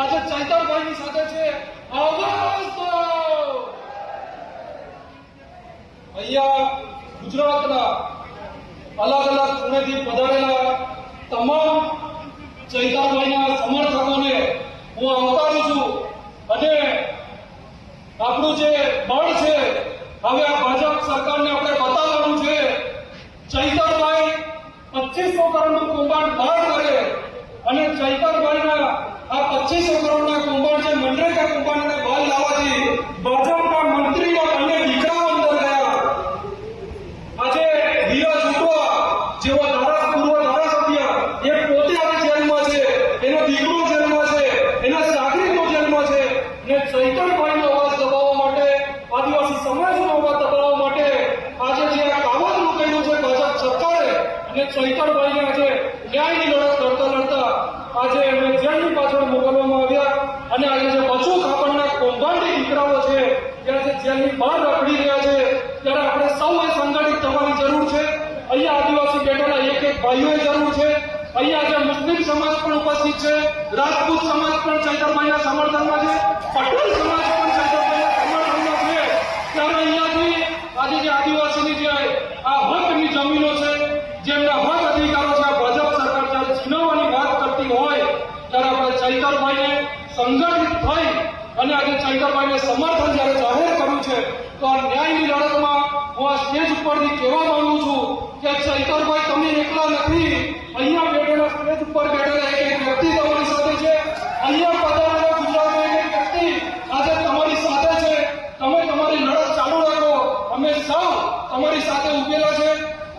આજે ચૈતરભાઈની સાથે છે. અહીંયા ગુજરાતના અલગ અલગ ખૂણેથી પધારેલા તમામ ચૈતરભાઈના સમર્થકોને હું આવકારું છું. અને આપણું જે બળ છે, હવે આ ભાજપ સરકારને આપણે બતાવવાનું છે. ચૈતરભાઈ પચીસો કરોડનું કૌભાંડ બહાર કરે અને ચૈતરભાઈના આ પચીસો કરોડના કૌભાંડ છે મનરેગા કૌભાંડને બહાર લાવવાથી ભાજપના મંત્રીઓ અને દીકરાઓ અંદર ગયા આજે હીરા છૂટવા જેવો ધારા પૂર્વ ધારાસભ્ય એ પોતે આજે જેલમાં છે, એનો દીકરો જેલમાં છે, એના સાગરીતો જેલમાં છે, ને ચૈતનભાઈનો અવાજ દબાવવા માટે, આદિવાસી સમાજનો અવાજ દબાવવા માટે આજે જે આ કાવતરું કર્યું છે ભાજપ સરકારે, અને ચૈતનભાઈને આજે ન્યાયની લડત લડતા લડતા આજે એમને જેલની પાછળ મોકલવામાં આવ્યા. અને આજે જે બચુ ખાપણના કૌભાંડી દીકરાઓ છે ત્યાં આજે જેલની બહાર રખડી રહ્યા છે ત્યારે આપણે સૌએ સંગઠિત થવાની જરૂર છે અહીંયા આદિવાસી બેઠેલા એક એક ભાઈઓએ જરૂર છે. અહીંયા આજે મુસ્લિમ સમાજ પણ ઉપસ્થિત છે, રાજપૂત સમાજ પણ ચૈતરભાઈના સમર્થનમાં છે, પટેલ સમાજ પણ ચૈતરભાઈના સમર્થનમાં છે. ત્યારે અહીંયાથી આજે જે આદિવાસીની જે આ હકની જમીનો છે, જેમના હક અધિકારો છે ભાજપ સરકાર જ્યારે છીનવવાની વાત કરતી હોય, ત્યારે આપણે ચૈતરભાઈને સંગઠિત થઈ અને આજે ચૈતરભાઈને સમર્થન જ્યારે જાહેર કર્યું છે, તો આ ન્યાયની લડતમાં હું આ સ્ટેજ ઉપરથી કહેવા માંગુ છું કે ચૈતરભાઈ તમે એકલા નથી. અહીંયા બેઠેલા સ્ટેજ ઉપર બેઠેલા એક એક વ્યક્તિ તમારી સાથે છે. અહીંયા પધારેલા ગુજરાતનો એક એક વ્યક્તિ આજે તમારી સાથે છે. તમે તમારી લડત ચાલુ રાખો. અમે સૌ તમારી સાથે ઉભેલા છે.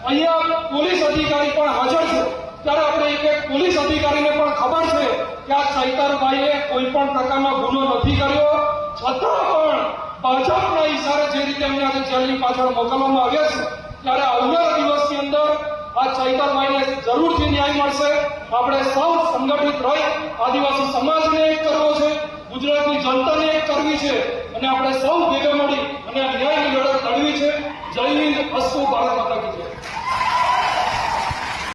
અહીંયા પોલીસ અધિકારી પણ હાજર છે. ત્યારે આપણે એક એક પોલીસ અધિકારીને પણ ખબર છે કે આ ચૈતરભાઈએ કોઈ પણ પ્રકારનો ગુનો નથી કર્યો. છતાં પણ ભાજપના ઈશારે જે રીતે અમને આજે જેલની પાછળ મોકલવામાં આવ્યા છે અંદર ચૈતા ચૈતરભાઈને જરૂરથી ન્યાય મળશે. આપણે સૌ સંગઠિત રહી આદિવાસી સમાજને એક કરવો છે, ગુજરાતની જનતાને એક કરવી છે અને આપણે સૌ ભેગા મળી અને ન્યાયની લડત લડવી છે. જય હિન્દ, અસ્તુ ભારત માતા